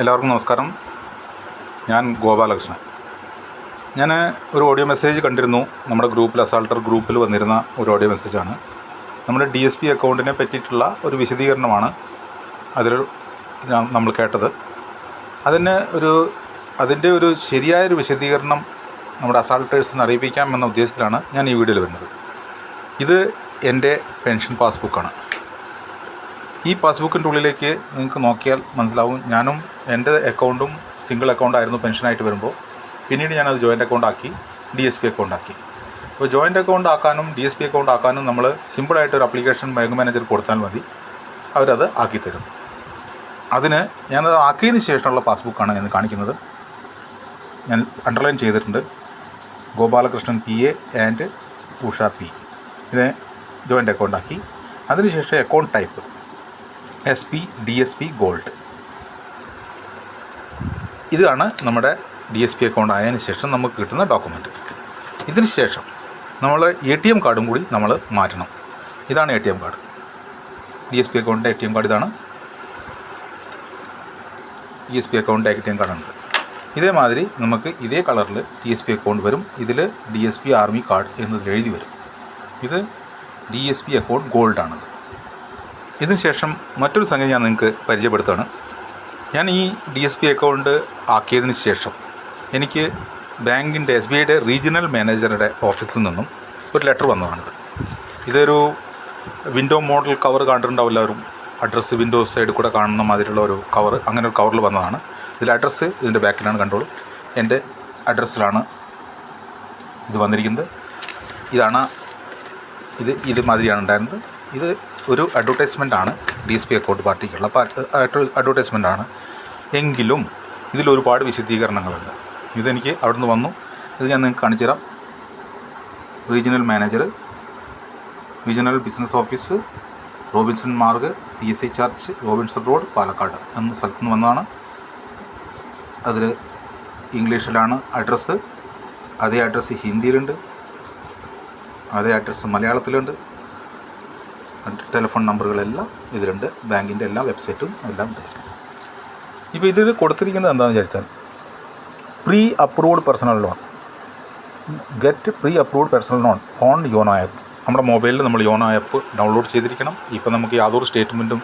എല്ലാവർക്കും നമസ്കാരം. ഞാൻ ഗോപാലകൃഷ്ണൻ. ഞാൻ ഒരു ഓഡിയോ മെസ്സേജ് കണ്ടിരുന്നു. നമ്മുടെ ഗ്രൂപ്പിൽ അസാൾട്ടർ ഗ്രൂപ്പിൽ വന്നിരുന്ന ഒരു ഓഡിയോ മെസ്സേജാണ്. നമ്മുടെ ഡി എസ് പി അക്കൗണ്ടിനെ പറ്റിയിട്ടുള്ള ഒരു വിശദീകരണമാണ് അതിൽ നമ്മൾ കേട്ടത്. അതിന് ഒരു അതിന്റെ ഒരു ശരിയായൊരു വിശദീകരണം നമ്മുടെ അസാൾട്ടേഴ്സിന് അറിയിപ്പിക്കാം എന്ന ഉദ്ദേശത്തിലാണ് ഞാൻ ഈ വീഡിയോയിൽ വരുന്നത്. ഇത് എന്റെ പെൻഷൻ പാസ്ബുക്കാണ്. ഈ പാസ്ബുക്കിന്റെ ഉള്ളിലേക്ക് നിങ്ങൾക്ക് നോക്കിയാൽ മനസ്സിലാവും. ഞാനും എന്റെ അക്കൗണ്ടും സിംഗിൾ അക്കൗണ്ടായിരുന്നു പെൻഷനായിട്ട് വരുമ്പോൾ. പിന്നീട് ഞാനത് ജോയിന്റ് അക്കൗണ്ട് ആക്കി ഡി എസ് പി അക്കൗണ്ട് ആക്കി. അപ്പോൾ ജോയിന്റ് അക്കൗണ്ട് ആക്കാനും ഡി എസ് പി അക്കൗണ്ട് ആക്കാനും നമ്മൾ സിമ്പിളായിട്ട് ഒരു അപ്ലിക്കേഷൻ ബാങ്ക് മാനേജർ കൊടുത്താൽ മതി. അവരത് ആക്കി തരും. അതിന് ഞാനത് ആക്കിയതിന് ശേഷമുള്ള പാസ്ബുക്കാണ് ഞാൻ കാണിക്കുന്നത്. ഞാൻ അണ്ടർലൈൻ ചെയ്തിട്ടുണ്ട്. Gopalakrishnan P A and Usha P ഇത് ജോയിന്റ് അക്കൗണ്ട് ആക്കി. അതിനുശേഷം account type S P D S P gold ഇതാണ് നമ്മുടെ ഡി എസ് പി അക്കൗണ്ട് ആയതിനു ശേഷം നമുക്ക് കിട്ടുന്ന ഡോക്യുമെന്റ് ഇതിന് ശേഷം നമ്മൾ എ ടി എം കാർഡും കൂടി നമ്മൾ മാറ്റണം. ഇതാണ് A T M card D S P അക്കൗണ്ടിന്റെ എ ടി എം കാർഡ് ഇതാണ്. ഡി എസ് പി അക്കൗണ്ടിന്റെ എ ടി എം കാർഡാണിത് ഇതേമാതിരി നമുക്ക് ഇതേ കളറിൽ ഡി എസ് പി അക്കൗണ്ട് വരും. ഇതിൽ D S P army card എന്നതിൽ എഴുതി വരും. ഇത് ഡി എസ് പി അക്കൗണ്ട് ഗോൾഡാണിത് ഇതിനുശേഷം മറ്റൊരു സംഗതി ഞാൻ നിങ്ങൾക്ക് പരിചയപ്പെടുത്താണ് ഞാൻ ഈ ഡി എസ് പി അക്കൗണ്ട് ആക്കിയതിന് ശേഷം എനിക്ക് ബാങ്കിന്റെ എസ് ബി ഐയുടെ റീജിയണൽ മാനേജറുടെ ഓഫീസിൽ നിന്നും ഒരു ലെറ്റർ വന്നതാണിത്. ഇതൊരു വിൻഡോ മോഡൽ കവർ കണ്ടിട്ടുണ്ടാവും എല്ലാവരും. അഡ്രസ്സ് വിൻഡോ സൈഡിൽ കൂടെ കാണുന്ന മാതിരിയുള്ള ഒരു കവർ അങ്ങനെ ഒരു കവറിൽ വന്നതാണ്. ഇതിൽ അഡ്രസ്സ് ഇതിന്റെ ബാക്കിലാണ് കണ്ടോളൂ. എന്റെ അഡ്രസ്സിലാണ് ഇത് വന്നിരിക്കുന്നത്. ഇതാണ് ഇത് ഇത് മാതിരിയാണ് ഉണ്ടായിരുന്നത്. ഇത് ഒരു അഡ്വർടൈസ്മെന്റ് ആണ്. ഡി എസ് പി അക്കൗണ്ട് പാർട്ടിക്കുള്ള അഡ്വർടൈസ്മെന്റ് ആണ്. എങ്കിലും ഇതിലൊരുപാട് വിശദീകരണങ്ങളുണ്ട്. ഇതെനിക്ക് അവിടുന്ന് വന്നു. ഇത് ഞാൻ നിങ്ങൾക്ക് കാണിച്ചു തരാം regional manager regional business office Robinson Marg C S I church Robinson road Palakkad എന്ന സ്ഥലത്ത് നിന്ന് വന്നതാണ്. അതിൽ ഇംഗ്ലീഷിലാണ് അഡ്രസ്സ് അതേ അഡ്രസ്സ് ഹിന്ദിയിലുണ്ട്. അതേ അഡ്രസ്സ് മലയാളത്തിലുണ്ട്. ടെലിഫോൺ നമ്പറുകളെല്ലാം ഇതിലുണ്ട്. ബാങ്കിന്റെ എല്ലാ വെബ്സൈറ്റും എല്ലാം ഉണ്ട്. ഇപ്പോൾ ഇതിൽ കൊടുത്തിരിക്കുന്നത് എന്താണെന്ന് വിചാരിച്ചാൽ pre approved personal loan. Get pre approved personal loan on YONO app. നമ്മുടെ മൊബൈലിൽ നമ്മൾ യോനോ ആപ്പ് ഡൗൺലോഡ് ചെയ്തിരിക്കണം. ഇപ്പോൾ നമുക്ക് യാതൊരു സ്റ്റേറ്റ്മെന്റും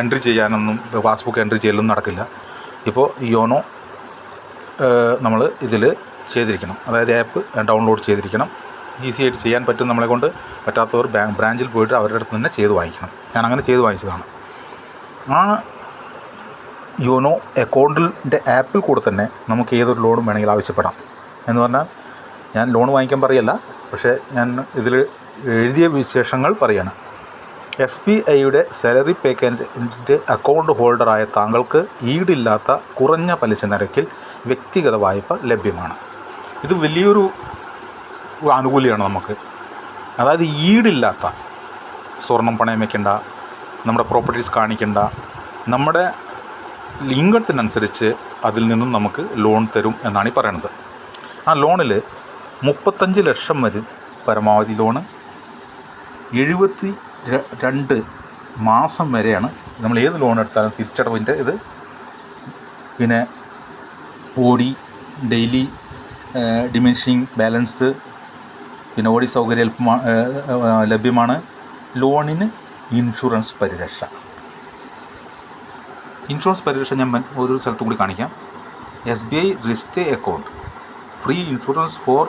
എൻട്രി ചെയ്യാനൊന്നും പാസ്ബുക്ക് എൻട്രി ചെയ്യലൊന്നും നടക്കില്ല. ഇപ്പോൾ യോനോ നമ്മൾ ഇതിൽ ചെയ്തിരിക്കണം. അതായത് ആപ്പ് ഡൗൺലോഡ് ചെയ്തിരിക്കണം. ഈസി ആയിട്ട് ചെയ്യാൻ പറ്റും നമ്മളെ കൊണ്ട് പറ്റാത്തവർ ബാങ്ക് ബ്രാഞ്ചിൽ പോയിട്ട് അവരുടെ അടുത്ത് തന്നെ ചെയ്ത് വാങ്ങിക്കണം. ഞാൻ അങ്ങനെ ചെയ്ത് വാങ്ങിച്ചതാണ്. ആ യോനോ അക്കൗണ്ടിന്റെ ആപ്പിൽ കൂടെ തന്നെ നമുക്ക് ഏതൊരു ലോണും വേണമെങ്കിൽ ആവശ്യപ്പെടാം. എന്ന് പറഞ്ഞാൽ ഞാൻ ലോൺ വാങ്ങിക്കാൻ പറയല്ല പക്ഷേ ഞാൻ ഇതിൽ എഴുതിയ വിശേഷങ്ങൾ പറയാണ്. എസ് ബി ഐയുടെ സാലറി പേക്കന്റെ അക്കൗണ്ട് ഹോൾഡറായ താങ്കൾക്ക് ഈടില്ലാത്ത കുറഞ്ഞ പലിശ നിരക്കിൽ വ്യക്തിഗത വായ്പ ലഭ്യമാണ്. ഇത് വലിയൊരു ആനുകൂല്യമാണ് നമുക്ക്. അതായത് ഈടില്ലാത്ത സ്വർണം പണയം വയ്ക്കേണ്ട നമ്മുടെ പ്രോപ്പർട്ടീസ് കാണിക്കേണ്ട നമ്മുടെ ലിംഗത്തിനനുസരിച്ച് അതിൽ നിന്നും നമുക്ക് ലോൺ തരും എന്നാണ് ഈ പറയണത്. ആ ലോണിൽ മുപ്പത്തഞ്ച് ലക്ഷം വരും പരമാവധി ലോണ് എഴുപത്തി രണ്ട് മാസം വരെയാണ് നമ്മൾ ഏത് ലോൺ എടുത്താലും തിരിച്ചടവിന്റെ ഇത്. പിന്നെ ഓടി ഡെയിലി ഡിമിനിഷിങ് ബാലൻസ് പിന്നെ ഓടി സൗകര്യം ലഭ്യമാണ്. ലോണിന് ഇൻഷുറൻസ് പരിരക്ഷ. ഇൻഷുറൻസ് പരിരക്ഷ ഞാൻ ഒരു സ്ഥലത്തും കൂടി കാണിക്കാം. S B I Rishtey account. Free insurance for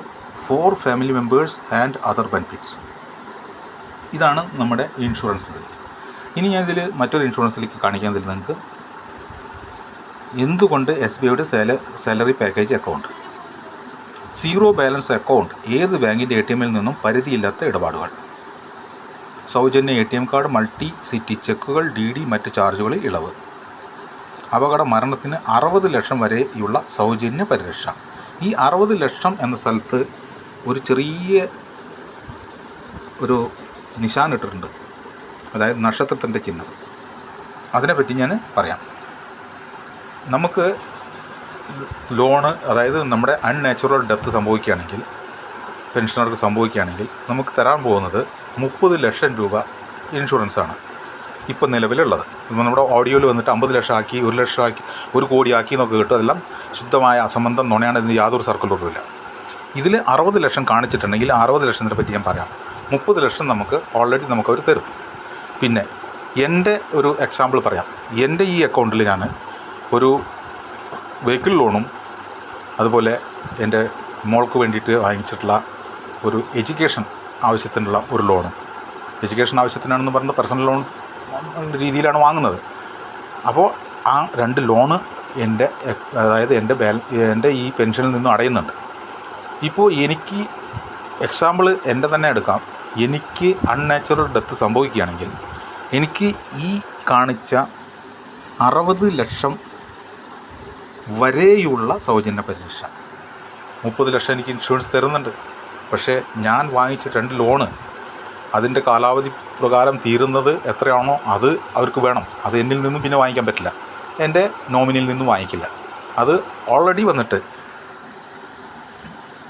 for family members and other benefits. ഇതാണ് നമ്മുടെ ഇൻഷുറൻസ് ഇതിൽ ഇനി ഞാൻ ഇതിൽ മറ്റൊരു ഇൻഷുറൻസിലേക്ക് കാണിക്കാൻ തരുന്നത് നിങ്ങൾക്ക് എന്തുകൊണ്ട് എസ് ബി ഐയുടെ സാല salary package account? Zero balance account ഏത് ബാങ്കിന്റെ എ ടി എമ്മിൽ നിന്നും പരിധിയില്ലാത്ത ഇടപാടുകൾ? സൗജന്യ A T M card multi city ചെക്കുകൾ D D മറ്റ് ചാർജുകളിൽ ഇളവ്. അപകട മരണത്തിന് അറുപത് ലക്ഷം വരെയുള്ള സൗജന്യ പരിരക്ഷ. ഈ അറുപത് ലക്ഷം എന്ന സ്ഥലത്ത് ഒരു ചെറിയ ഒരു നിശാൻ ഇട്ടിട്ടുണ്ട്. അതായത് നക്ഷത്രത്തിന്റെ ചിഹ്നം. അതിനെപ്പറ്റി ഞാൻ പറയാം. നമുക്ക് ലോണ് അതായത് നമ്മുടെ അൺനാച്ചുറൽ ഡെത്ത് സംഭവിക്കുകയാണെങ്കിൽ പെൻഷനർക്ക് സംഭവിക്കുകയാണെങ്കിൽ നമുക്ക് തരാൻ പോകുന്നത് മുപ്പത് ലക്ഷം രൂപ ഇൻഷുറൻസാണ് ഇപ്പം നിലവിലുള്ളത്. ഇപ്പം നമ്മുടെ ഓഡിയോയിൽ വന്നിട്ട് അമ്പത് ലക്ഷം ആക്കി ഒരു ലക്ഷം ആക്കി ഒരു കോടി ആക്കി എന്നൊക്കെ കിട്ടും. അതെല്ലാം ശുദ്ധമായ അസംബന്ധം നുണയാണ് ഇതിന് യാതൊരു സർക്കിളൊന്നുമില്ല ഇതിൽ അറുപത് ലക്ഷം കാണിച്ചിട്ടുണ്ടെങ്കിൽ അറുപത് ലക്ഷത്തിനെ പറ്റി ഞാൻ പറയാം. മുപ്പത് ലക്ഷം നമുക്ക് ഓൾറെഡി നമുക്ക് അവർ തരും. പിന്നെ എന്റെ ഒരു എക്സാമ്പിൾ പറയാം. എന്റെ ഈ അക്കൗണ്ടിൽ ഞാൻ ഒരു വെഹിക്കിൾ ലോണും അതുപോലെ എന്റെ മോൾക്ക് വേണ്ടിയിട്ട് വാങ്ങിച്ചിട്ടുള്ള ഒരു എഡ്യൂക്കേഷൻ ആവശ്യത്തിനുള്ള ഒരു ലോണും എഡ്യൂക്കേഷൻ ആവശ്യത്തിനാണെന്ന് പറഞ്ഞ പേഴ്സണൽ ലോൺ രീതിയിലാണ് വാങ്ങുന്നത്. അപ്പോൾ ആ രണ്ട് ലോണ് എന്റെ അതായത് എന്റെ ബാല എന്റെ ഈ പെൻഷനിൽ നിന്നും അടയുന്നുണ്ട്. ഇപ്പോൾ എനിക്ക് എക്സാമ്പിൾ എന്റെ തന്നെ എടുക്കാം. എനിക്ക് അൺനാച്ചുറൽ ഡെത്ത് സംഭവിക്കുകയാണെങ്കിൽ എനിക്ക് ഈ കാണിച്ച അറുപത് ലക്ഷം വരെയുള്ള സൗജന്യ പരിരക്ഷ മുപ്പത് ലക്ഷം എനിക്ക് ഇൻഷുറൻസ് തരുന്നുണ്ട്. പക്ഷേ ഞാൻ വാങ്ങിച്ച രണ്ട് ലോണ് അതിന്റെ കാലാവധി പ്രകാരം തീരുന്നത് എത്രയാണോ അത് അവർക്ക് വേണം. അത് എന്നിൽ നിന്നും പിന്നെ വാങ്ങിക്കാൻ പറ്റില്ല. എന്റെ നോമിനിയിൽ നിന്നും വാങ്ങിക്കില്ല. അത് ഓൾറെഡി വന്നിട്ട്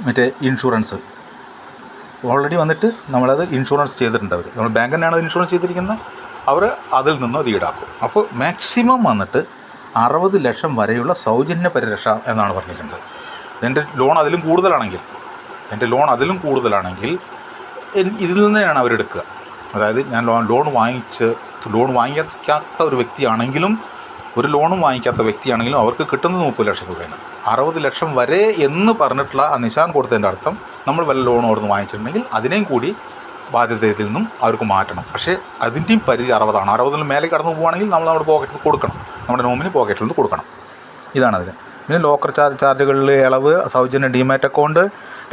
മറ്റേ ഇൻഷുറൻസ് ഓൾറെഡി വന്നിട്ട് നമ്മളത് ഇൻഷുറൻസ് ചെയ്തിട്ടുണ്ട് അവർ നമ്മൾ ബാങ്ക് തന്നെയാണ് ഇൻഷുറൻസ് ചെയ്തിരിക്കുന്നത്. അവർ അതിൽ നിന്നും അത് ഈടാക്കും. അപ്പോൾ മാക്സിമം വന്നിട്ട് അറുപത് ലക്ഷം വരെയുള്ള സൗജന്യ പരിരക്ഷ എന്നാണ് പറഞ്ഞിരിക്കുന്നത്. എന്റെ ലോൺ അതിലും കൂടുതലാണെങ്കിൽ എന്റെ ലോൺ അതിലും കൂടുതലാണെങ്കിൽ ഇതിൽ നിന്നാണ് അവരെടുക്കുക. അതായത് ഞാൻ ലോൺ ലോൺ വാങ്ങിച്ച് ലോൺ വാങ്ങിക്കാത്ത ഒരു വ്യക്തിയാണെങ്കിലും ഒരു ലോണും വാങ്ങിക്കാത്ത വ്യക്തിയാണെങ്കിലും അവർക്ക് കിട്ടുന്നത് മുപ്പത് ലക്ഷം രൂപയാണ്. അറുപത് ലക്ഷം വരെ എന്ന് പറഞ്ഞിട്ടുള്ള ആ നിശാൻ കൊടുത്തതിന്റെ അർത്ഥം നമ്മൾ വല്ല ലോൺ നിന്ന് വാങ്ങിച്ചിട്ടുണ്ടെങ്കിൽ അതിനെയും കൂടി ബാധ്യതയിൽ നിന്നും അവർക്ക് മാറ്റണം. പക്ഷേ അതിന്റെയും പരിധി അറുപതാണ്. അറുപതിന് മേലെ കടന്നു പോവുകയാണെങ്കിൽ നമ്മൾ നമ്മുടെ പോക്കറ്റിൽ കൊടുക്കണം. നമ്മുടെ നോമിന് പോക്കറ്റിൽ നിന്ന് കൊടുക്കണം. ഇതാണ് അതിൽ പിന്നെ ലോക്കർ ചാർജ് ചാർജുകളിൽ ഇളവ് സൗജന്യ ഡിമാറ്റ് അക്കൗണ്ട്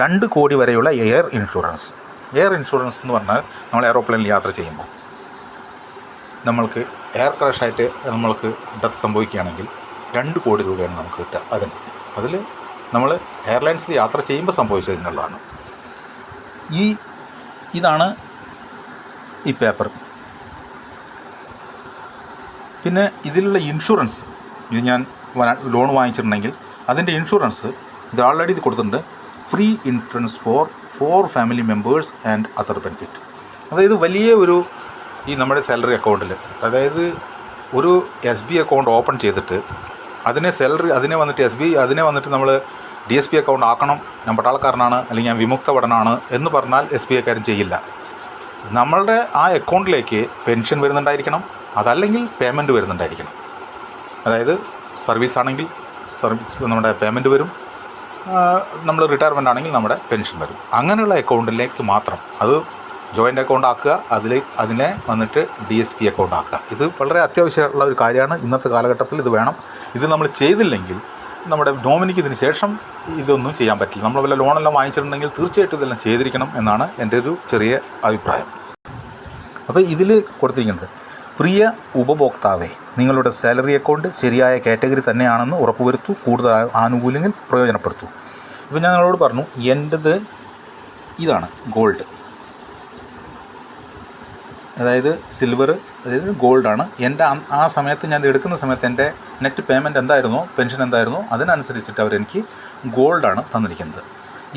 രണ്ട് കോടി വരെയുള്ള എയർ ഇൻഷുറൻസ് എയർ ഇൻഷുറൻസ് എന്ന് പറഞ്ഞാൽ നമ്മൾ എയറോപ്ലെയിനിൽ യാത്ര ചെയ്യുമ്പോൾ നമ്മൾക്ക് എയർ ക്രാഷായിട്ട് നമ്മൾക്ക് ഡെത്ത് സംഭവിക്കുകയാണെങ്കിൽ രണ്ട് കോടി രൂപയാണ് നമുക്ക് കിട്ടുക അതിന്. അതിൽ നമ്മൾ എയർലൈൻസിൽ യാത്ര ചെയ്യുമ്പോൾ സംഭവിച്ചതിനുള്ളതാണ്. ഈ ഇതാണ് ഈ പേപ്പർ പിന്നെ ഇതിലുള്ള ഇൻഷുറൻസ് ഇത് ഞാൻ ലോൺ വാങ്ങിച്ചിട്ടുണ്ടെങ്കിൽ അതിന്റെ ഇൻഷുറൻസ് ഇത് ഓൾറെഡി ഇത് കൊടുത്തിട്ടുണ്ട്. Free insurance for for family members and other benefit അതായത് വലിയ ഒരു ഈ നമ്മുടെ സാലറി അക്കൗണ്ടിൽ അതായത് ഒരു എസ് ബി അക്കൗണ്ട് ഓപ്പൺ ചെയ്തിട്ട് അതിനെ സാലറി അതിനെ വന്നിട്ട് എസ് ബി അതിനെ വന്നിട്ട് നമ്മൾ ഡി എസ് ബി അക്കൗണ്ട് ആക്കണം. ഞാൻ പട്ടാളക്കാരനാണ് അല്ലെങ്കിൽ ഞാൻ വിമുക്ത ഭടനാണ് എന്ന് പറഞ്ഞാൽ എസ് ബി ഐക്കാരും ചെയ്യില്ല. നമ്മളുടെ ആ അക്കൗണ്ടിലേക്ക് പെൻഷൻ വരുന്നുണ്ടായിരിക്കണം. അതല്ലെങ്കിൽ പേയ്മെന്റ് വരുന്നുണ്ടായിരിക്കണം. അതായത് സർവീസ് ആണെങ്കിൽ സർവീസ് നമ്മുടെ പേയ്മെന്റ് വരും. നമ്മൾ റിട്ടയർമെന്റ് ആണെങ്കിൽ നമ്മുടെ പെൻഷൻ വരും. അങ്ങനെയുള്ള അക്കൗണ്ടിലേക്ക് മാത്രം അത് ജോയിന്റ് അക്കൗണ്ട് ആക്കുക അതിൽ അതിനെ വന്നിട്ട് ഡി എസ് പി അക്കൗണ്ട് ആക്കുക. ഇത് വളരെ അത്യാവശ്യമുള്ള ഒരു കാര്യമാണ്. ഇന്നത്തെ കാലഘട്ടത്തിൽ ഇത് വേണം. ഇത് നമ്മൾ ചെയ്തില്ലെങ്കിൽ നമ്മുടെ നോമിനിക്ക് ഇതിന് ശേഷം ഇതൊന്നും ചെയ്യാൻ പറ്റില്ല. നമ്മൾ വല്ല ലോണെല്ലാം വാങ്ങിച്ചിട്ടുണ്ടെങ്കിൽ തീർച്ചയായിട്ടും ഇതെല്ലാം ചെയ്തിരിക്കണം എന്നാണ് എന്റെ ഒരു ചെറിയ അഭിപ്രായം. അപ്പോൾ ഇതിൽ കൊടുത്തിരിക്കുന്നത് പ്രിയ ഉപഭോക്താവെ നിങ്ങളുടെ സാലറി അക്കൗണ്ട് ശരിയായ കാറ്റഗറി തന്നെയാണെന്ന് ഉറപ്പുവരുത്തു കൂടുതൽ ആനുകൂല്യങ്ങൾ പ്രയോജനപ്പെടുത്തൂ. ഇപ്പോൾ ഞാൻ നിങ്ങളോട് പറഞ്ഞു എന്റെത് ഇതാണ് ഗോൾഡ്. അതായത് സിൽവർ അതായത് ഗോൾഡാണ്. എന്റെ ആ സമയത്ത് ഞാൻ എടുക്കുന്ന സമയത്ത് എന്റെ നെറ്റ് പേയ്മെന്റ് എന്തായിരുന്നോ പെൻഷൻ എന്തായിരുന്നോ അതിനനുസരിച്ചിട്ട് അവരെനിക്ക് ഗോൾഡാണ് തന്നിരിക്കുന്നത്.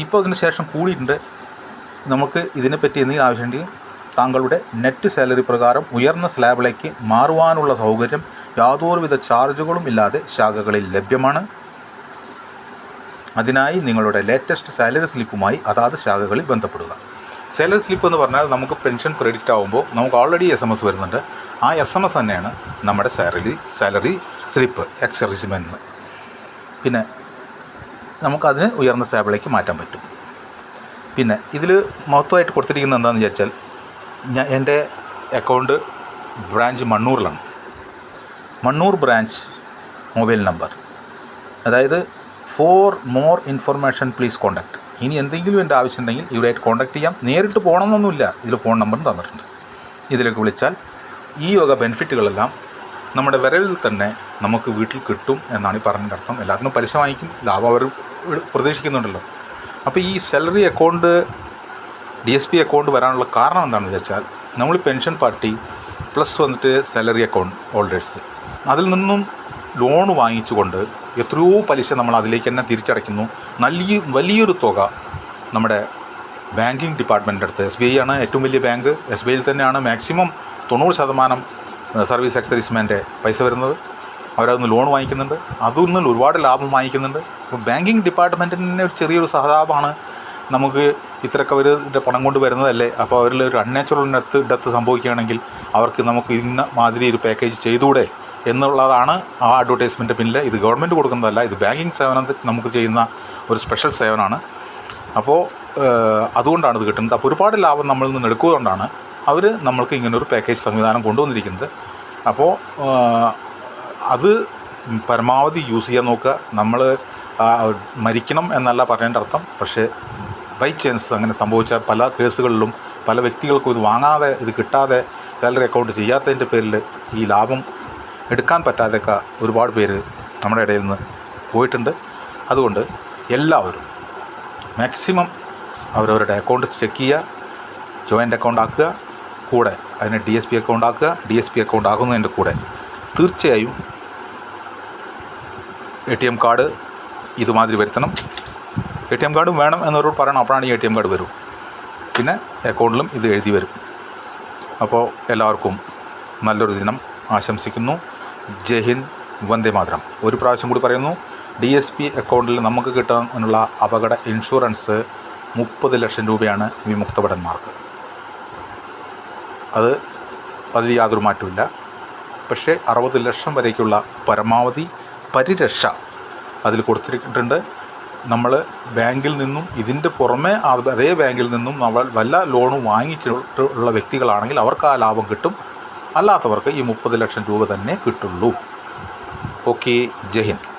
ഇപ്പോൾ അതിന് ശേഷം കൂടിയിട്ടുണ്ട്. നമുക്ക് ഇതിനെപ്പറ്റി എന്തെങ്കിലും ആവശ്യമുണ്ടെങ്കിൽ താങ്കളുടെ നെറ്റ് സാലറി പ്രകാരം ഉയർന്ന സ്ലാബിലേക്ക് മാറുവാനുള്ള സൗകര്യം യാതൊരുവിധ ചാർജുകളും ഇല്ലാതെ ശാഖകളിൽ ലഭ്യമാണ്. അതിനായി നിങ്ങളുടെ ലേറ്റസ്റ്റ് സാലറി സ്ലിപ്പുമായി അതാത് ശാഖകളിൽ ബന്ധപ്പെടുക. സാലറി സ്ലിപ്പ് എന്ന് പറഞ്ഞാൽ നമുക്ക് പെൻഷൻ ക്രെഡിറ്റ് ആകുമ്പോൾ നമുക്ക് ഓൾറെഡി എസ് എം എസ് വരുന്നുണ്ട്. ആ എസ് എം എസ് തന്നെയാണ് നമ്മുടെ സാലറി സാലറി സ്ലിപ്പ് എക്സറിസ്മെന്റ് പിന്നെ നമുക്കതിന് ഉയർന്ന സ്ലാബിലേക്ക് മാറ്റാൻ പറ്റും. പിന്നെ ഇതിൽ മൊത്തമായിട്ട് കൊടുത്തിരിക്കുന്നത് എന്താണെന്ന് വിചാരിച്ചാൽ ഞാൻ എന്റെ അക്കൗണ്ട് ബ്രാഞ്ച് മണ്ണൂറിലാണ്. മണ്ണൂർ ബ്രാഞ്ച് മൊബൈൽ നമ്പർ അതായത് for more information please contact ഇനി എന്തെങ്കിലും എന്റെ ആവശ്യമുണ്ടെങ്കിൽ ഇവരായിട്ട് കോൺടാക്ട് ചെയ്യാം. നേരിട്ട് പോകണമെന്നൊന്നുമില്ല. ഇതിൽ ഫോൺ നമ്പറും തന്നിട്ടുണ്ട്. ഇതിലേക്ക് വിളിച്ചാൽ ഈ വക ബെനിഫിറ്റുകളെല്ലാം നമ്മുടെ വിരലിൽ തന്നെ നമുക്ക് വീട്ടിൽ കിട്ടും എന്നാണ് ഈ പറഞ്ഞതിന്റെ അർത്ഥം. എല്ലാത്തിനും പലിശ വാങ്ങിക്കും. ലാഭം അവർ പ്രതീക്ഷിക്കുന്നുണ്ടല്ലോ. അപ്പോൾ ഈ salary account D S P account വരാനുള്ള കാരണം എന്താണെന്ന് വെച്ചാൽ നമ്മൾ പെൻഷൻ പാർട്ടി പ്ലസ് വന്നിട്ട് സാലറി അക്കൗണ്ട് ഹോൾഡേഴ്സ് അതിൽ നിന്നും ലോൺ വാങ്ങിച്ചുകൊണ്ട് എത്രയോ പലിശ നമ്മൾ അതിലേക്ക് തന്നെ തിരിച്ചടയ്ക്കുന്നു. നല്ല വലിയൊരു തുക നമ്മുടെ ബാങ്കിങ് ഡിപ്പാർട്ട്മെന്റിന്റെ അടുത്ത് എസ് ബി ഐ ആണ് ഏറ്റവും വലിയ ബാങ്ക് എസ് ബി ഐയിൽ തന്നെയാണ് മാക്സിമം തൊണ്ണൂറ് ശതമാനം സർവീസ് എക്സൈസ്മാന്റെ പൈസ വരുന്നത്. അവരതൊന്ന് ലോൺ വാങ്ങിക്കുന്നുണ്ട്. അതിൽ ഒരുപാട് ലാഭം വാങ്ങിക്കുന്നുണ്ട്. അപ്പോൾ ബാങ്കിങ് ഡിപ്പാർട്ട്മെന്റിന് ഒരു ചെറിയൊരു സഹതാപമാണ് നമുക്ക് ഇത്രയൊക്കെ അവരുടെ പണം കൊണ്ട് വരുന്നതല്ലേ? അപ്പോൾ അവരിൽ ഒരു അൺനാച്ചുറൽ ഡെത്ത് ഡെത്ത് സംഭവിക്കുകയാണെങ്കിൽ അവർക്ക് നമുക്ക് ഇന്ന മാതിരി ഒരു പാക്കേജ് ചെയ്തുകൂടെ എന്നുള്ളതാണ് ആ അഡ്വർടൈസ്മെന്റ് പിന്നിൽ ഇത് ഗവൺമെന്റ് കൊടുക്കുന്നതല്ല ഇത് ബാങ്കിങ് സേവനം നമുക്ക് ചെയ്യുന്ന ഒരു സ്പെഷ്യൽ സേവനമാണ് അപ്പോൾ അതുകൊണ്ടാണ് ഇത് കിട്ടുന്നത്. അപ്പോൾ ഒരുപാട് ലാഭം നമ്മളിൽ നിന്ന് എടുക്കുന്നതുകൊണ്ടാണ് അവർ നമ്മൾക്ക് ഇങ്ങനൊരു പാക്കേജ് സംവിധാനം കൊണ്ടുവന്നിരിക്കുന്നത്. അപ്പോൾ അത് പരമാവധി യൂസ് ചെയ്യാൻ നോക്കുക. നമ്മൾ മരിക്കണം എന്നല്ല പറയേണ്ട അർത്ഥം. പക്ഷേ ബൈ ചാൻസ് അങ്ങനെ സംഭവിച്ച പല കേസുകളിലും പല വ്യക്തികൾക്കും ഇത് വാങ്ങാതെ ഇത് കിട്ടാതെ സാലറി അക്കൗണ്ട് ചെയ്യാത്തതിന്റെ പേരിൽ ഈ ലാഭം എടുക്കാൻ പറ്റാതെയൊക്കെ ഒരുപാട് പേര് നമ്മുടെ ഇടയിൽ നിന്ന് പോയിട്ടുണ്ട്. അതുകൊണ്ട് എല്ലാവരും മാക്സിമം അവരവരുടെ അക്കൗണ്ട് ചെക്ക് ചെയ്യുക ജോയിന്റ് അക്കൗണ്ട് ആക്കുക കൂടെ അതിന് ഡി എസ് പി അക്കൗണ്ട് ആക്കുക. ഡി എസ് പി അക്കൗണ്ട് ആക്കുന്നതിന്റെ കൂടെ തീർച്ചയായും എ ടി എം കാർഡ് ഇതുമാതിരി വരുത്തണം. എ ടി എം കാർഡും വേണം എന്നവരോട് പറയണം. അപ്പോഴാണ് ഈ എ ടി എം കാർഡ് വരും. പിന്നെ അക്കൗണ്ടിലും ഇത് എഴുതി വരും. അപ്പോൾ എല്ലാവർക്കും നല്ലൊരു ദിനം ആശംസിക്കുന്നു. ജയ് ഹിന്ദ് വന്ദേ മാതരം. ഒരു പ്രാവശ്യം കൂടി പറയുന്നു. ഡി എസ് പി അക്കൗണ്ടിൽ നമുക്ക് കിട്ടാനുള്ള അപകട ഇൻഷുറൻസ് മുപ്പത് ലക്ഷം രൂപയാണ് വിമുക്തഭടന്മാർക്ക്. അത് അതിൽ യാതൊരു മാറ്റമില്ല പക്ഷേ അറുപത് ലക്ഷം വരേക്കുള്ള പരമാവധി പരിരക്ഷ അതിൽ കൊടുത്തിട്ടുണ്ട്. നമ്മൾ ബാങ്കിൽ നിന്നും ഇതിന്റെ പുറമെ അതേ ബാങ്കിൽ നിന്നും നമ്മൾ വല്ല ലോണും വാങ്ങിച്ചിട്ടുള്ള വ്യക്തികളാണെങ്കിൽ അവർക്ക് ആ ലാഭം കിട്ടും. അല്ലാത്തവർക്ക് ഈ മുപ്പത് ലക്ഷം രൂപ തന്നെ കിട്ടുള്ളൂ. ഓക്കെ. ജയ് ഹിന്ദ്.